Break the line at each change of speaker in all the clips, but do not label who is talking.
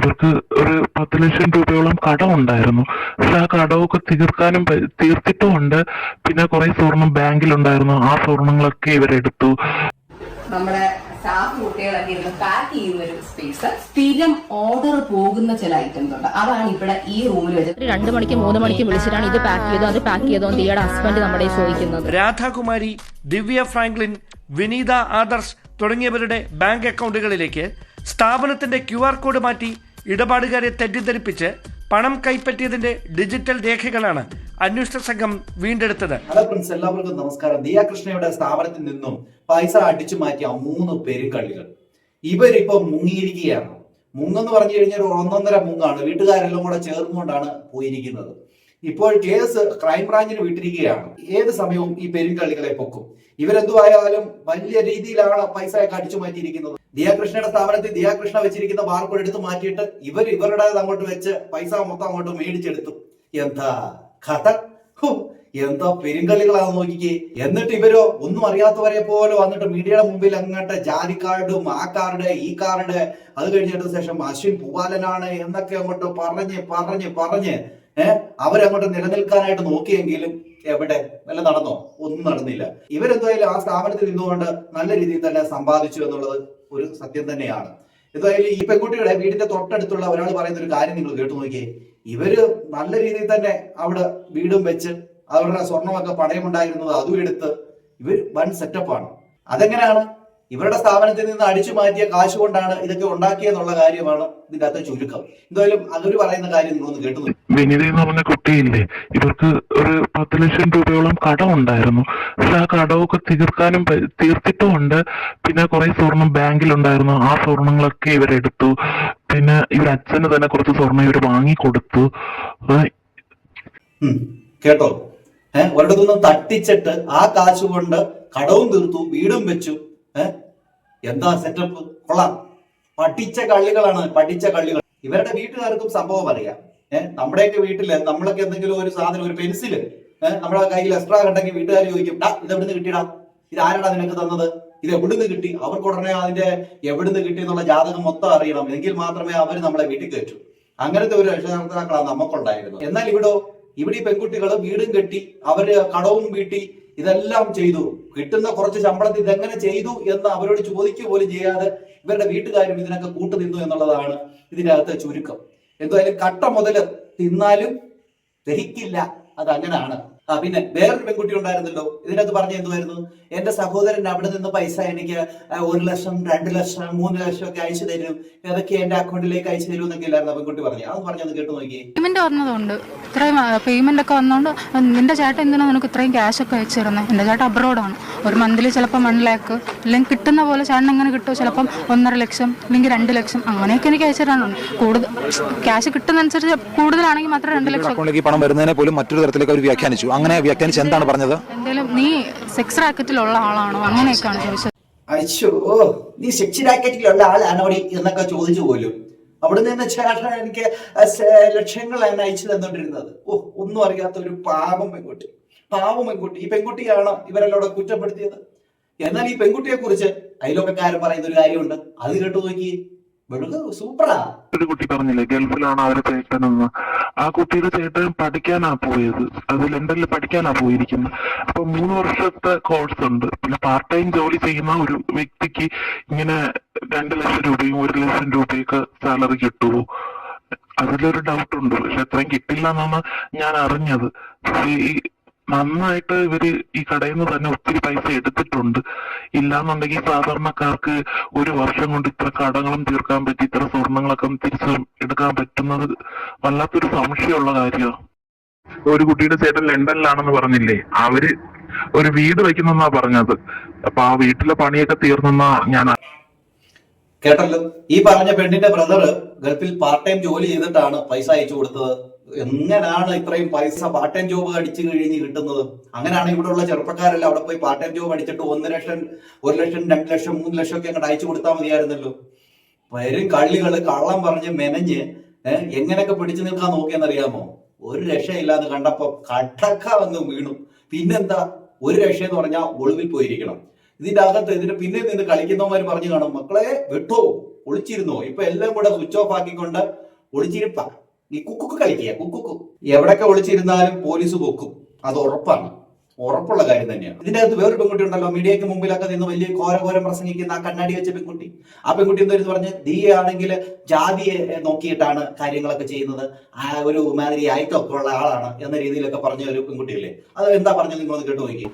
ഇവർക്ക് ഒരു പത്ത് ലക്ഷം രൂപയോളം കടമുണ്ടായിരുന്നു പക്ഷെ ആ കടമൊക്കെ തീർക്കാനും തീർത്തിട്ടും ഉണ്ട് പിന്നെ കുറെ സ്വർണം ബാങ്കിലുണ്ടായിരുന്നു. ആ സ്വർണങ്ങളൊക്കെ ഇവരെടുത്തു.
നമ്മുടെ സ്റ്റാഫ് കുട്ടികളൊക്കെ ഇരുന്ന് പാക്ക് ചെയ്യുന്ന ഒരു സ്പേസ് സ്ഥിരം ഓർഡർ പോകുന്ന ചില ഐറ്റംസ് ഉണ്ട്. അതാണ് ഇവിടെ ഈ റൂമിൽ വെച്ചത്
ഒരു രണ്ട് മണിക്ക് മൂന്ന് മണിക്ക് വിളിച്ചിട്ടാണ് ഇത് പാക്ക് ചെയ്തോ അത് പാക്ക് ചെയ്തോ ഇയാളുടെ ഹസ്ബൻഡ് നമ്മുടെ ചോദിക്കുന്നത്.
രാധാകുമാരി ദിവ്യ ഫ്രാങ്ക്ലിൻ വിനീത ആദർശ് തുടങ്ങിയവരുടെ ബാങ്ക് അക്കൗണ്ടുകളിലേക്ക് സ്ഥാപനത്തിന്റെ ക്യു ആർ കോഡ് മാറ്റി ഇടപാടുകാരെ തെറ്റിദ്ധരിപ്പിച്ച് പണം കൈപ്പറ്റിയതിന്റെ ഡിജിറ്റൽ രേഖകളാണ് അന്വേഷണ സംഘം വീണ്ടെടുത്തത്.
ഹലോ ഫ്രണ്ട്സ് എല്ലാവർക്കും നമസ്കാരം. ദിയ കൃഷ്ണയുടെ സ്ഥാപനത്തിൽ നിന്നും പൈസ അടിച്ചു മാറ്റിയ മൂന്ന് പെരുങ്കള്ളികൾ. ഇവരിപ്പോ മുങ്ങിയിരിക്കുകയാണ്. മുങ്ങെന്ന് പറഞ്ഞു കഴിഞ്ഞാൽ ഒന്നൊന്നര മുങ്ങാണ്. വീട്ടുകാരെല്ലാം കൂടെ ചേർന്നുകൊണ്ടാണ് പോയിരിക്കുന്നത്. ഇപ്പോൾ കേസ് ക്രൈംബ്രാഞ്ചിന് വിട്ടിരിക്കുകയാണ്. ഏത് സമയവും ഈ പെരുങ്കള്ളികളെ പൊക്കും. ഇവരെന്തുവായാലും വലിയ രീതിയിലാണ് പൈസ ഒക്കെ അടിച്ചു മാറ്റിയിരിക്കുന്നത്. ദിയാകൃഷ്ണയുടെ സ്ഥാപനത്തിൽ ദിയാകൃഷ്ണ വെച്ചിരിക്കുന്ന ബാർക്കോഡ് എടുത്ത് മാറ്റിയിട്ട് ഇവർ ഇവരുടെ അങ്ങോട്ട് വെച്ച് പൈസ മൊത്തം അങ്ങോട്ട് മേടിച്ചെടുത്തു. എന്താ കഥ? എന്താ പെരുങ്കളികളാന്ന് നോക്കിക്കേ. എന്നിട്ട് ഇവരോ ഒന്നും അറിയാത്തവരെ പോലെ വന്നിട്ട് മീഡിയയുടെ മുമ്പിൽ അങ്ങോട്ട് ജാതി കാർഡും ആ കാർഡ് ഈ കാർഡ്. അത് കഴിഞ്ഞിട്ട് ശേഷം അശ്വിൻ പൂവാലനാണ് എന്നൊക്കെ അങ്ങോട്ട് പറഞ്ഞ് പറഞ്ഞ് പറഞ്ഞ് ഏഹ് അവരങ്ങോട്ട് നിലനിൽക്കാനായിട്ട് നോക്കിയെങ്കിലും എവിടെ? വല്ല നടന്നോ? ഒന്നും നടന്നില്ല. ഇവരെന്തായാലും ആ സ്ഥാപനത്തിൽ നിന്നുകൊണ്ട് നല്ല രീതിയിൽ തന്നെ സമ്പാദിച്ചു എന്നുള്ളത് ഒരു സത്യം തന്നെയാണ്. എന്തായാലും ഈ പെൺകുട്ടിയുടെ വീടിന്റെ തൊട്ടടുത്തുള്ള ഒരാൾ പറയുന്ന ഒരു കാര്യം നിങ്ങൾ കേട്ടു നോക്കിയേ. ഇവർ നല്ല രീതിയിൽ തന്നെ അവിടെ വീടും വെച്ച് അവരുടെ സ്വർണമൊക്കെ പണയമുണ്ടായിരുന്നത് അതും എടുത്ത് ഇവർ വൻ സെറ്റപ്പാണ് അതെങ്ങനെയാണ്? ഇവരുടെ സ്ഥാപനത്തിൽ നിന്ന് അടിച്ചു മാറ്റിയ കാശ് കൊണ്ടാണ് ഇതൊക്കെ ഉണ്ടാക്കിയെന്നുള്ള കാര്യമാണ് ഇതിന്റെ അകത്തെ ചുരുക്കം. എന്തായാലും അതൊരു പറയുന്ന കാര്യം നിങ്ങളൊന്ന് കേട്ടു.
വിനിത എന്ന് പറഞ്ഞ കുട്ടിയില്ലേ ഇവർക്ക് ഒരു പത്ത് ലക്ഷം രൂപയോളം കടമുണ്ടായിരുന്നു. പക്ഷെ ആ കടമൊക്കെ തീർക്കാനും തീർത്തിട്ടുമുണ്ട്. പിന്നെ കുറെ സ്വർണം ബാങ്കിലുണ്ടായിരുന്നു. ആ സ്വർണങ്ങളൊക്കെ ഇവരെടുത്തു. പിന്നെ ഇവർ അച്ഛന് തന്നെ കുറച്ച് സ്വർണം ഇവർ വാങ്ങിക്കൊടുത്തു.
കേട്ടോ? ഏഹ് ഒരിടത്തുനിന്ന് തട്ടിച്ചിട്ട് ആ കാശ് കൊണ്ട് കടവും തീർത്തു വീടും വെച്ചു. എന്താ സെറ്റപ്പ് കൊള്ളാം. പഠിച്ച കള്ളികളാണ് പഠിച്ച കള്ളികൾ. ഇവരുടെ വീട്ടുകാർക്കും സംഭവം അറിയാം. ഏഹ് നമ്മുടെയൊക്കെ വീട്ടിൽ നമ്മളൊക്കെ എന്തെങ്കിലും ഒരു സാധനം ഒരു പെൻസിൽ നമ്മുടെ കയ്യിൽ എക്സ്ട്രാ കണ്ടെങ്കിൽ വീട്ടുകാർ ചോദിക്കും ഡാ ഇത് എവിടുന്ന് കിട്ടിയടാ? ഇത് ആരാടാ നിനക്ക് തന്നത്? ഇത് എവിടുന്ന് കിട്ടി? അവർക്ക് ഉടനെ അതിന്റെ എവിടുന്ന് കിട്ടി എന്നുള്ള ജാതകം മൊത്തം അറിയണം. എങ്കിൽ മാത്രമേ അവർ നമ്മളെ വീട്ടിൽ കയറ്റൂ. അങ്ങനത്തെ ഒരു രക്ഷകർത്താക്കളാണ് നമുക്കുണ്ടായിരുന്നത് എന്നാൽ ഇവിടോ ഇവിടെ ഈ പെൺകുട്ടികൾ വീടും കെട്ടി അവർ കടവും വീട്ടി ഇതെല്ലാം ചെയ്തു. കിട്ടുന്ന കുറച്ച് ശമ്പളത്തിൽ ഇതെങ്ങനെ ചെയ്തു എന്ന് അവരോട് ചോദിക്കുക പോലും ചെയ്യാതെ ഇവരുടെ വീട്ടുകാരും ഇതിനൊക്കെ കൂട്ടുനിന്നു എന്നുള്ളതാണ് ഇതിനകത്തെ ചുരുക്കം. എന്തായാലും കട്ട മുതൽ തിന്നാലും ദഹിക്കില്ല. അത് അങ്ങനെയാണ് ആ പിന്നെ വേറൊരു പെൺകുട്ടി ഉണ്ടായിരുന്നല്ലോ. ഇതിനകത്ത് പറഞ്ഞ എന്തുമായിരുന്നു എന്റെ സഹോദരൻ അവിടെ നിന്ന് പൈസ എനിക്ക് ഒരു ലക്ഷം രണ്ട് ലക്ഷം മൂന്ന് ലക്ഷം ഒക്കെ അയച്ചു തരും. അതൊക്കെ എന്റെ അക്കൗണ്ടിലേക്ക് അയച്ചു തരും എന്നൊക്കെ ഇല്ലായിരുന്നു പെൺകുട്ടി പറഞ്ഞു? അത് പറഞ്ഞത് കേട്ട് നോക്കി
പേയ്മെന്റ് വന്നതുകൊണ്ട് ഇത്രയും പേയ്മെന്റ് ഒക്കെ വന്നതുകൊണ്ട് നിന്റെ ചേട്ടൻ എന്തിനാ നിനക്ക് ഇത്രയും ക്യാഷ് ഒക്കെ അയച്ചു തരുന്നത് എന്റെ ചേട്ടൻ അബ്രോഡാണ് ഒരു മന്തിൽ ചിലപ്പോൾ വൺ ലാക്ക് അല്ലെങ്കിൽ കിട്ടുന്ന പോലെ ചേട്ടൻ എങ്ങനെ കിട്ടുമോ ചിലപ്പം ഒന്നര ലക്ഷം അല്ലെങ്കിൽ രണ്ട് ലക്ഷം അങ്ങനെയൊക്കെ എനിക്ക് അയച്ചു തരാനുണ്ട്. കൂടുതൽ ക്യാഷ് കിട്ടുന്നതനുസരിച്ച് കൂടുതലാണെങ്കിൽ മാത്രം രണ്ട് ലക്ഷം
അക്കൗണ്ടിലേക്ക് പണം വരുന്നതിനെ പോലും മറ്റൊരു തരത്തിലേക്ക് അവർ വ്യാഖ്യാനിച്ചു. അങ്ങനെ വ്യാഖ്യാനിച്ച് എന്താണ് പറഞ്ഞത്?
എന്തെങ്കിലും നീ സെക്സ് റാക്കറ്റിലുള്ള ആളാണോ? അങ്ങനെയൊക്കെയാണ് ചോദിച്ചത്.
അയ്യോ നീ സെക്സ് റാക്കറ്റിലുള്ള ആളാണോടി എന്നൊക്കെ ചോദിച്ചു പോലും. അവിടെ നിന്ന് ചേട്ടൻ എനിക്ക് എന്നെ അയച്ചു തന്നോണ്ടിരുന്നത്. ഓ ഒന്നും അറിയാത്ത ഒരു പാവം പെൺകുട്ടി. പാവം പെൺകുട്ടി. ഈ പെൺകുട്ടിയാണോ ഇവരെല്ലാം കുറ്റപ്പെടുത്തിയത്? എന്നാൽ ഈ പെൺകുട്ടിയെ കുറിച്ച് അയലോക്കക്കാരൻ പറയുന്ന ഒരു കാര്യമുണ്ട്. അത് കേട്ടു നോക്കി
ഒരു കുട്ടി പറഞ്ഞില്ലേ ഗൾഫിലാണ് അവരെ ചേട്ടനെന്ന്. ആ കുട്ടിയുടെ ചേട്ടൻ പഠിക്കാനാ പോയത്. അത് ലണ്ടനിൽ പഠിക്കാനാ പോയിരിക്കുന്നത്. അപ്പൊ മൂന്ന് വർഷത്തെ കോഴ്സ് ഉണ്ട്. പിന്നെ പാർട്ട് ടൈം ജോലി ചെയ്യുന്ന ഒരു വ്യക്തിക്ക് ഇങ്ങനെ രണ്ട് ലക്ഷം രൂപയും ഒരു ലക്ഷം രൂപയൊക്കെ സാലറി കിട്ടുമോ അതിലൊരു ഡൗട്ട് ഉണ്ട്. പക്ഷെ അത്രയും കിട്ടില്ല എന്നാണ് ഞാൻ അറിഞ്ഞത്. പക്ഷേ ഈ നന്നായിട്ട് ഇവർ ഈ കടയിൽ നിന്ന് തന്നെ ഒത്തിരി പൈസ എടുത്തിട്ടുണ്ട്. ഇല്ലാന്നുണ്ടെങ്കിൽ സാധാരണക്കാർക്ക് ഒരു വർഷം കൊണ്ട് ഇത്ര കടങ്ങളും തീർക്കാൻ പറ്റി ഇത്ര സ്വർണങ്ങളൊക്കെ തിരിച്ച് എടുക്കാൻ പറ്റുന്നത് വല്ലാത്തൊരു സംശയമുള്ള കാര്യമാണ് ഒരു കുട്ടിയുടെ ചേട്ടൻ ലണ്ടനിലാണെന്ന് പറഞ്ഞില്ലേ? അവർ ഒരു വീട് വെക്കുന്നെന്നാ പറഞ്ഞത്. അപ്പൊ ആ വീട്ടിലെ പണിയൊക്കെ തീർന്നെന്നാ ഞാൻ
കേട്ടല്ലോ. ഈ പറഞ്ഞ പെണ്ണിന്റെ ബ്രദർ ഗൾഫിൽ പാർട്ട് ടൈം ജോലി ചെയ്തിട്ടാണ് പൈസ അയച്ചു കൊടുത്തത്. എങ്ങനെയാണ് ഇത്രയും പൈസ പാർട്ട് ടൈം ജോബ് അടിച്ചു കഴിഞ്ഞ് കിട്ടുന്നത്? അങ്ങനെയാണ് ഇവിടെ ഉള്ള ചെറുപ്പക്കാരെല്ലാം അവിടെ പോയി പാർട്ട് ടൈം ജോബ് അടിച്ചിട്ട് ഒന്ന് ലക്ഷം ഒരു ലക്ഷം രണ്ട് ലക്ഷം മൂന്ന് ലക്ഷം ഒക്കെ അങ്ങോട്ട് അയച്ചു കൊടുത്താൽ മതിയായിരുന്നല്ലോ. വരും കള്ളികൾ കള്ളം പറഞ്ഞ് മെനഞ്ഞ് എങ്ങനെയൊക്കെ പിടിച്ചു നിൽക്കാൻ നോക്കിയെന്നറിയാമോ? ഒരു രക്ഷയില്ലാന്ന് കണ്ടപ്പോ കടക്ക വന്ന് വീണു. പിന്നെന്താ? ഒരു രക്ഷ എന്ന് പറഞ്ഞാൽ ഒളിവിൽ പോയിരിക്കണം. ഇതിന്റെ അകത്ത് ഇതിന്റെ പിന്നെ നിന്ന് കളിക്കുന്നവന്മാർ പറഞ്ഞു കാണും മക്കളെ വിട്ടോ? ഒളിച്ചിരുന്നോ? ഇപ്പൊ എല്ലാം കൂടെ സ്വിച്ച് ഓഫ് ആക്കിക്കൊണ്ട് ഒളിച്ചിരിപ്പ. ഈ കുക്കുക്ക് കളിക്കുക കുക്കുക്ക്. എവിടൊക്കെ ഒളിച്ചിരുന്നാലും പോലീസ് പൊക്കും. അത് ഉറപ്പാണ്. ഉറപ്പുള്ള കാര്യം തന്നെയാണ്. ഇതിന്റെ അകത്ത് വേറൊരു പെൺകുട്ടി ഉണ്ടല്ലോ മീഡിയക്ക് മുമ്പിലൊക്കെ നിന്ന് വലിയ ഘോരഘോരം പ്രസംഗിക്കുന്ന ആ കണ്ണാടി വെച്ച പെൺകുട്ടി. ആ പെൺകുട്ടി എന്തോ പറഞ്ഞ് ദിയ ആണെങ്കിൽ ജാതിയെ നോക്കിയിട്ടാണ് കാര്യങ്ങളൊക്കെ ചെയ്യുന്നത്. ആ ഒരു മാതിരി ആയിട്ടൊക്കെ ഉള്ള ആളാണ് എന്ന രീതിയിലൊക്കെ പറഞ്ഞ ഒരു പെൺകുട്ടി പെൺകുട്ടിയല്ലേ? അത് എന്താ പറഞ്ഞത് നിങ്ങളൊന്ന് കേട്ടു നോക്കി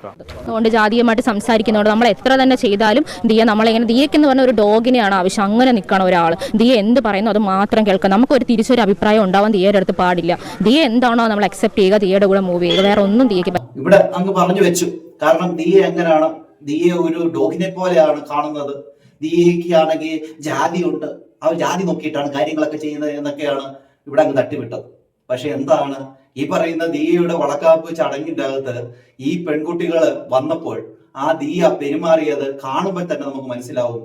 അതുകൊണ്ട് ജാതീയമായിട്ട് സംസാരിക്കുന്നതുകൊണ്ട് നമ്മൾ എത്ര തന്നെ ചെയ്താലും ദിയ നമ്മളെങ്ങനെ ദിയക്ക് എന്ന് പറഞ്ഞ ഒരു ഡോഗിനെയാണ് ആവശ്യം. അങ്ങനെ നിൽക്കണം ഒരാൾ. ദിയ എന്ത് പറയുന്നു അത് മാത്രം കേൾക്കുക നമുക്കൊരു തിരിച്ചൊരു അഭിപ്രായം ഉണ്ടാവാൻ ദിയയുടെ അടുത്ത് പാടില്ല. ദിയ എന്താണോ നമ്മൾ അക്സെപ്റ്റ് ചെയ്യുക ദിയയുടെ കൂടെ മൂവ് ചെയ്യുക. വേറെ ഒന്നും ദിയക്ക്
ഇവിടെ അങ്ങ് പറഞ്ഞു വെച്ചു. കാരണം ദിയെ എങ്ങനെയാണ്? ദിയെ ഒരു ഡോഗിനെ പോലെയാണ് കാണുന്നത്. ദിയയ്ക്ക് ആണെങ്കിൽ ജാതിയുണ്ട്. ആ ജാതി നോക്കിയിട്ടാണ് കാര്യങ്ങളൊക്കെ ചെയ്യുന്നത് എന്നൊക്കെയാണ് ഇവിടെ അങ്ങ് തട്ടിവിട്ടത്. പക്ഷെ എന്താണ്? ഈ പറയുന്ന ദിയയുടെ വളക്കാപ്പ് ചടങ്ങിന്റെ അകത്ത് ഈ പെൺകുട്ടികൾ വന്നപ്പോൾ ആ ദിയ പെരുമാറിയത് കാണുമ്പോൾ തന്നെ നമുക്ക് മനസ്സിലാവും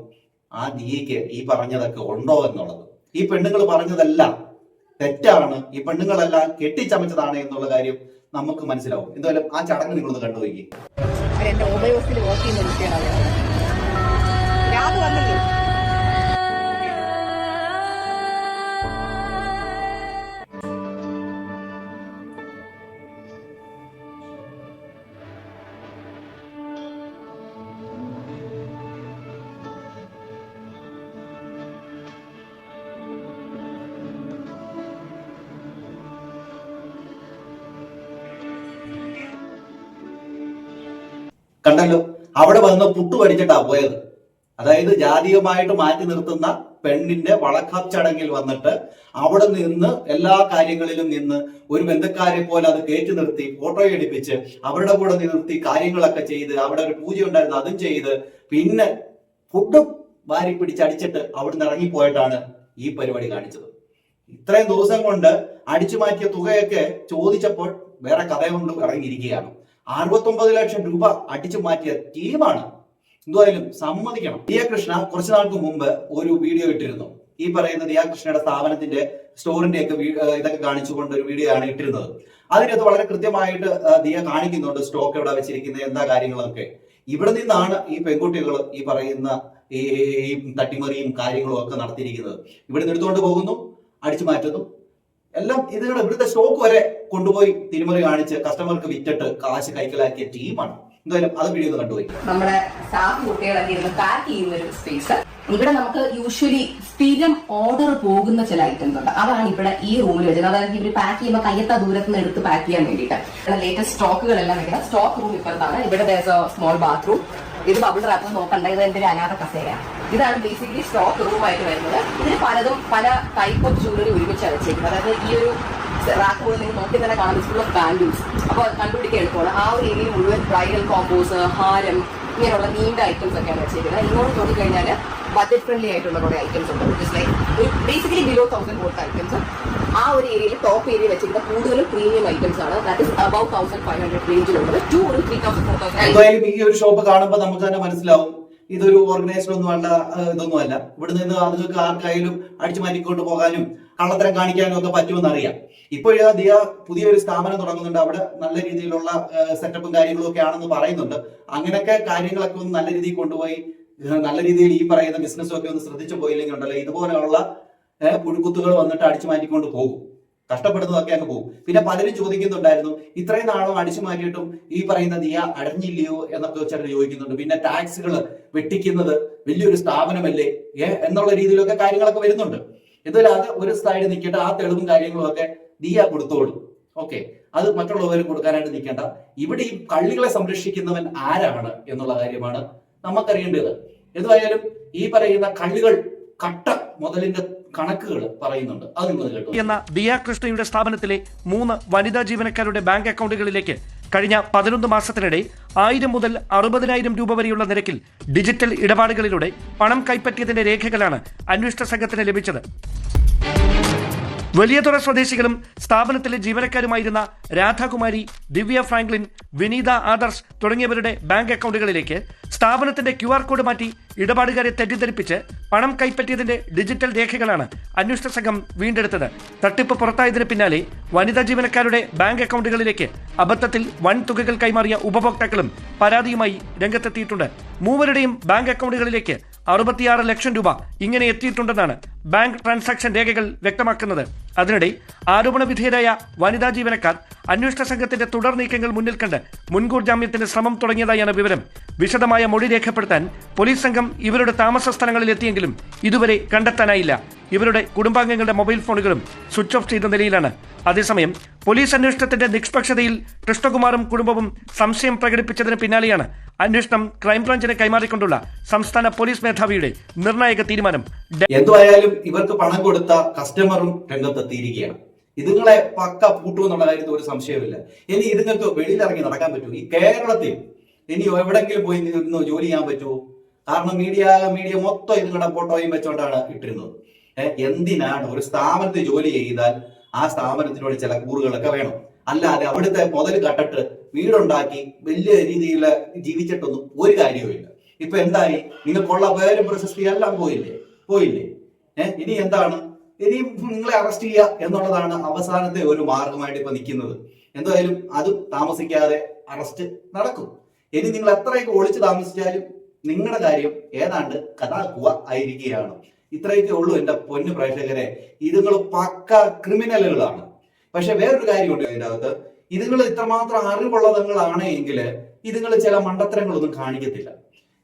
ആ ദിയയ്ക്ക് ഈ പറഞ്ഞതൊക്കെ ഉണ്ടോ എന്നുള്ളത്. ഈ പെണ്ണുങ്ങൾ പറഞ്ഞതല്ല തെറ്റാണ്. ഈ പെണ്ണുങ്ങളെല്ലാം കെട്ടിച്ചമച്ചതാണ് എന്നുള്ള കാര്യം നമുക്ക് മനസ്സിലാവും. എന്തായാലും ആ ചടങ്ങ് നിങ്ങളൊന്ന് കണ്ടുപോയി
രാത് വന്നില്ലേ?
കണ്ടല്ലോ? അവിടെ വന്ന് പുട്ടു പഠിച്ചിട്ടാ പോയത്. അതായത് ജാതീയമായിട്ട് മാറ്റി നിർത്തുന്ന പെണ്ണിന്റെ വളക്കാപ്പ് ചടങ്ങിൽ വന്നിട്ട് അവിടെ നിന്ന് എല്ലാ കാര്യങ്ങളിലും നിന്ന് ഒരു ബന്ധക്കാരെ പോലെ അത് കയറ്റി നിർത്തി ഫോട്ടോ എടുപ്പിച്ച് അവരുടെ കൂടെ നിർത്തി കാര്യങ്ങളൊക്കെ ചെയ്ത് അവിടെ ഒരു പൂജ ഉണ്ടായിരുന്നു അതും ചെയ്ത് പിന്നെ ഫുഡും വാരി പിടിച്ചടിച്ചിട്ട് അവിടുന്ന് ഇറങ്ങിപ്പോയിട്ടാണ് ഈ പരിപാടി കാണിച്ചത്. ഇത്രയും ദിവസം കൊണ്ട് അടിച്ചു മാറ്റിയ തുകയൊക്കെ ചോദിച്ചപ്പോൾ വേറെ കഥ കൊണ്ട് ഇറങ്ങിയിരിക്കുകയാണ്. അറുപത്തൊമ്പത് ലക്ഷം രൂപ അടിച്ചു മാറ്റിയ ടീമാണ്. എന്തായാലും സമ്മതിക്കണം. ദിയാകൃഷ്ണ കുറച്ചു നാൾക്ക് മുമ്പ് ഒരു വീഡിയോ ഇട്ടിരുന്നു. ഈ പറയുന്ന ദിയാകൃഷ്ണയുടെ സ്ഥാപനത്തിന്റെ സ്റ്റോറിന്റെ ഒക്കെ ഇതൊക്കെ കാണിച്ചുകൊണ്ട് ഒരു വീഡിയോ ആണ് ഇട്ടിരുന്നത്. അതിനകത്ത് വളരെ കൃത്യമായിട്ട് ദിയ കാണിക്കുന്നുണ്ട് സ്റ്റോക്ക് എവിടെ വെച്ചിരിക്കുന്നത് എന്താ കാര്യങ്ങളൊക്കെ. ഇവിടെ നിന്നാണ് ഈ പെൺകുട്ടികൾ ഈ പറയുന്ന ഈ തട്ടിമറിയും കാര്യങ്ങളും ഒക്കെ നടത്തിയിരിക്കുന്നത്. ഇവിടെ നിന്ന് എടുത്തുകൊണ്ട് പോകുന്നു അടിച്ചു മാറ്റുന്നു. എല്ലാം ഇതിനോട് ഇവിടുത്തെ സ്റ്റോക്ക് വരെ കൊണ്ടുപോയി തിരുമറി കാണിച്ച് കസ്റ്റമർക്ക് വിറ്റിട്ട് കാശ് കൈക്കലാക്കിയ ടീമാണ് എന്തായാലും അത് വീഡിയോ കണ്ടുപോയി.
നമ്മുടെ സ്റ്റാഫ് കുട്ടികളൊക്കെ ഇരുന്ന് പാക്ക് ചെയ്യുന്ന ഒരു സ്പേസ് ഇവിടെ നമുക്ക് യൂഷ്വലി സ്ഥിരം ഓർഡർ പോകുന്ന ചില ഐറ്റംസ് ഉണ്ട്. അതാണ് ഇവിടെ ഈ റൂമിൽ വെച്ചത് അതായത് ഇവർ പാക്ക് ചെയ്യുമ്പോൾ കയ്യത്ത ദൂരത്ത് നിന്ന് എടുത്ത് പാക്ക് ചെയ്യാൻ വേണ്ടിയിട്ട്. ലേറ്റസ്റ്റ് സ്റ്റോക്കുകളെല്ലാം വെക്കുന്ന സ്റ്റോക്ക് റൂം ഇപ്പോഴത്താണ് ഇവിടെ സ്മോൾ ബാത്റൂം ഇത് ബബിൾ റാപ്പ് നോക്കണ്ട. ഇത് ഒരു അനാഥ കസേരയാണ്. ഇതാണ് ബേസിക്കലി സ്റ്റോക്ക് റൂമായിട്ട് വരുന്നത്. ഇതിന് പലതും പല ടൈപ്പ് ഓഫ് ജ്വല്ലറി ഒരുമിച്ച് വെച്ചേക്കുന്നത് അതായത് ഈ ഒരു റാക്ക് പോലെ നിങ്ങൾ നോക്കി തന്നെ കാണാം ഓഫ് ബാൻഡൂസ് അപ്പോൾ കണ്ടുപിടിക്കാൻ എളുപ്പമാണ്. ആ ഒരു ഏരിയയിൽ മുഴുവൻ ബ്രൈഡൽ കോമ്പോസ് ഹാരം ഇങ്ങനെയുള്ള നീണ്ട ഐറ്റംസ് ഒക്കെയാണ് വെച്ചിരിക്കുന്നത്. ഇങ്ങോട്ട് നോക്കിക്കഴിഞ്ഞാൽ ബജറ്റ് ഫ്രണ്ട്ലി ആയിട്ടുള്ള കുറേ ഐറ്റംസ് ഉണ്ട്. ലൈക്ക് ഒരു basically below thousand volt items ആ ഒരു ഏരിയയിൽ ടോപ്പ് ഏരിയ വെച്ചിരിക്കുന്ന കൂടുതലും പ്രീമിയം ഐറ്റംസ് ആണ്. That is above thousand five hundred റേഞ്ചിലുള്ളത് to ഒരു ത്രീ തൗസൻഡ് ഫോർ തൗസൻഡ്
ഈ ഒരു ഷോപ്പ് കാണുമ്പോൾ നമുക്ക് തന്നെ മനസ്സിലാവും. ഇതൊരു ഓർഗനൈസർ ഒന്നും അല്ല ഇതൊന്നും അല്ല. ഇവിടെ നിന്ന് അതുങ്ങൾക്ക് ആർക്കായാലും അടിച്ചു മാറ്റിക്കൊണ്ട് പോകാനും കള്ളത്തരം കാണിക്കാനും ഒക്കെ പറ്റുമെന്ന് അറിയാം. ഇപ്പോഴാ ദിയ പുതിയൊരു സ്ഥാപനം തുടങ്ങുന്നുണ്ട്. അവിടെ നല്ല രീതിയിലുള്ള സെറ്റപ്പും കാര്യങ്ങളും ഒക്കെ ആണെന്ന് പറയുന്നുണ്ട്. അങ്ങനെയൊക്കെ കാര്യങ്ങളൊക്കെ ഒന്ന് നല്ല രീതിയിൽ കൊണ്ടുപോയി നല്ല രീതിയിൽ ഈ പറയുന്ന ബിസിനസ്സും ഒക്കെ ഒന്ന് ശ്രദ്ധിച്ചു പോയില്ലെങ്കിൽ ഉണ്ടല്ലോ. ഇതുപോലെയുള്ള പുഴുക്കുത്തുകൾ വന്നിട്ട് അടിച്ചു മാറ്റിക്കൊണ്ട് പോകും. കഷ്ടപ്പെടുന്നതൊക്കെ അങ്ങ് പോകും. പിന്നെ പലരും ചോദിക്കുന്നുണ്ടായിരുന്നു ഇത്രയും നാളും അടിച്ചു മാറ്റിയിട്ടും ഈ പറയുന്ന ദിയ അടഞ്ഞില്ലയോ എന്നൊക്കെ ചിലർ ചോദിക്കുന്നുണ്ട്. പിന്നെ ടാക്സുകൾ വെട്ടിക്കുന്നത് വലിയൊരു സ്ഥാപനമല്ലേ? ഏ എന്നുള്ള രീതിയിലൊക്കെ കാര്യങ്ങളൊക്കെ വരുന്നുണ്ട്. എന്തായാലും അത് ഒരു സൈഡ് നിൽക്കട്ടെ ആ തെളിവും കാര്യങ്ങളും ഒക്കെ ദിയ കൊടുത്തോളൂ. ഓക്കെ. അത് മറ്റുള്ളവർ കൊടുക്കാനായിട്ട് നിൽക്കേണ്ട ഇവിടെ ഈ കള്ളികളെ സംരക്ഷിക്കുന്നവൻ ആരാണ് എന്നുള്ള കാര്യമാണ് നമുക്കറിയേണ്ടത്. എന്തായാലും ഈ പറയുന്ന കള്ളികൾ കട്ട മുതലിന്റെ കണക്കുകൾ പറയുന്നുണ്ട്.
എന്ന ദിയാകൃഷ്ണയുടെ സ്ഥാപനത്തിലെ മൂന്ന് വനിതാ ജീവനക്കാരുടെ ബാങ്ക് അക്കൗണ്ടുകളിലേക്ക് കഴിഞ്ഞ പതിനൊന്ന് മാസത്തിനിടെ ആയിരം മുതൽ അറുപതിനായിരം രൂപ വരെയുള്ള നിരക്കിൽ ഡിജിറ്റൽ ഇടപാടുകളിലൂടെ പണം കൈപ്പറ്റിയതിന്റെ രേഖകളാണ് അന്വേഷണ സംഘത്തിന് ലഭിച്ചത്. വലിയതുറ സ്വദേശികളും സ്ഥാപനത്തിലെ ജീവനക്കാരുമായിരുന്ന രാധാകുമാരി ദിവ്യ ഫ്രാങ്ക്ലിൻ വിനീത ആദർശ് തുടങ്ങിയവരുടെ ബാങ്ക് അക്കൗണ്ടുകളിലേക്ക് സ്ഥാപനത്തിന്റെ ക്യു കോഡ് മാറ്റി ഇടപാടുകാരെ തെറ്റിദ്ധരിപ്പിച്ച് പണം കൈപ്പറ്റിയതിന്റെ ഡിജിറ്റൽ രേഖകളാണ് അന്വേഷണ സംഘം വീണ്ടെടുത്തത്. തട്ടിപ്പ് പുറത്തായതിനു പിന്നാലെ വനിതാ ജീവനക്കാരുടെ ബാങ്ക് അക്കൗണ്ടുകളിലേക്ക് അബദ്ധത്തിൽ വൻ തുകകൾ കൈമാറിയ ഉപഭോക്താക്കളും പരാതിയുമായി രംഗത്തെത്തിയിട്ടുണ്ട്. മൂവരുടെയും ബാങ്ക് അക്കൗണ്ടുകളിലേക്ക് അറുപത്തിയാറ് ലക്ഷം രൂപ ഇങ്ങനെ എത്തിയിട്ടുണ്ടെന്നാണ് ബാങ്ക് ട്രാൻസാക്ഷൻ രേഖകൾ വ്യക്തമാക്കുന്നത്. അതിനിടെ ആരോപണ വിധേയരായ വനിതാ ജീവനക്കാർ അന്വേഷണ സംഘത്തിന്റെ തുടർ നീക്കങ്ങൾ മുന്നിൽ കണ്ട് മുൻകൂർ ജാമ്യത്തിന് ശ്രമം തുടങ്ങിയതായാണ് വിവരം. വിശദമായ മൊഴി രേഖപ്പെടുത്താൻ പോലീസ് സംഘം ഇവരുടെ താമസ സ്ഥലങ്ങളിൽ എത്തിയെങ്കിലും ഇതുവരെ കണ്ടെത്താനായില്ല. ഇവരുടെ കുടുംബാംഗങ്ങളുടെ മൊബൈൽ ഫോണുകളും സ്വിച്ച് ഓഫ് ചെയ്ത നിലയിലാണ്. അതേസമയം പോലീസ് അന്വേഷണത്തിന്റെ നിഷ്പക്ഷതയിൽ കൃഷ്ണകുമാറും കുടുംബവും സംശയം പ്രകടിപ്പിച്ചതിന് പിന്നാലെയാണ് അന്വേഷണം ക്രൈംബ്രാഞ്ചിന് കൈമാറിക്കൊണ്ടുള്ള സംസ്ഥാന പോലീസ് മേധാവിയുടെ നിർണായക തീരുമാനം
എന്തുമായാലും ഇവർക്ക് പണം കൊടുത്ത കസ്റ്റമറും രംഗത്തെത്തിയിരിക്കുകയാണ്. ഇതുങ്ങളെ പക്ക പൂട്ടു എന്നുള്ള കാര്യത്തിൽ ഒരു സംശയമില്ല ഇനി ഇതുങ്ങൾക്ക് വെളിയിലിറങ്ങി നടക്കാൻ പറ്റൂ ഈ കേരളത്തിൽ ഇനി എവിടെങ്കിലും പോയി നിന്ന് ജോലി ചെയ്യാൻ പറ്റുമോ? കാരണം മീഡിയ മീഡിയ മൊത്തം ഇതുങ്ങളുടെ ഫോട്ടോയും വെച്ചോണ്ടാണ് ഇട്ടിരുന്നത്. എന്തിനാണ് ഒരു സ്ഥാപനത്തിൽ ജോലി ചെയ്താൽ ആ സ്ഥാപനത്തിനോട് ചില കൂറുകളൊക്കെ വേണം. അല്ലാതെ അവിടുത്തെ മുതൽ കട്ടിട്ട് വീടുണ്ടാക്കി വലിയ രീതിയിൽ ജീവിച്ചിട്ടൊന്നും ഒരു കാര്യവുമില്ല. ഇപ്പൊ എന്തായി? നിങ്ങൾക്കുള്ള പേരും പ്രശസ്തി എല്ലാം പോയില്ലേ? പോയില്ലേ? ഏഹ് ഇനി എന്താണ്? ഇനി നിങ്ങളെ അറസ്റ്റ് ചെയ്യുക എന്നുള്ളതാണ് അവസാനത്തെ ഒരു മാർഗമായിട്ട് ഇപ്പൊ നിൽക്കുന്നത്. എന്തായാലും അത് താമസിക്കാതെ അറസ്റ്റ് നടക്കും. ഇനി നിങ്ങൾ എത്രയൊക്കെ ഒളിച്ചു താമസിച്ചാലും നിങ്ങളുടെ കാര്യം ഏതാണ്ട് കഥാക്കുക ആയിരിക്കുകയാണ്. ഇത്രയൊക്കെ ഉള്ളൂ എന്റെ പൊന്നു പ്രേക്ഷകരെ. ഇതുങ്ങൾ പക്ക ക്രിമിനലുകളാണ്. പക്ഷെ വേറൊരു കാര്യമുണ്ട് ഇതിന്റെ അകത്ത്. ഇതുങ്ങൾ ഇത്രമാത്രം അറിവുള്ളതങ്ങളാണ് എങ്കിൽ ഇതുങ്ങൾ ചില മണ്ടത്തരങ്ങളൊന്നും കാണിക്കത്തില്ല.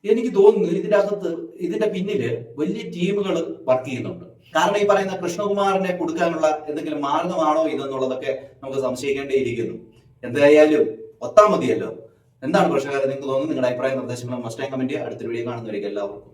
എനിക്ക് തോന്നുന്നു ഇതിന്റെ അകത്ത് ഇതിന്റെ പിന്നിൽ വലിയ ടീമുകൾ വർക്ക് ചെയ്യുന്നുണ്ട്. കാരണം ഈ പറയുന്ന കൃഷ്ണകുമാറിനെ കൊടുക്കാനുള്ള എന്തെങ്കിലും മാർഗമാണോ ഇതെന്നുള്ളതൊക്കെ നമുക്ക് സംശയിക്കേണ്ടിയിരിക്കുന്നു. എന്തായാലും ഒത്താ മതിയല്ലോ എന്താണ് പ്രശ്നകാരം നിങ്ങൾക്ക് തോന്നുന്നു നിങ്ങളുടെ അഭിപ്രായ നിർദ്ദേശങ്ങളും മസ്റ്റ് കമന്റ് അടുത്ത വീഡിയോ കാണുന്നവരേക്ക് എല്ലാവർക്കും.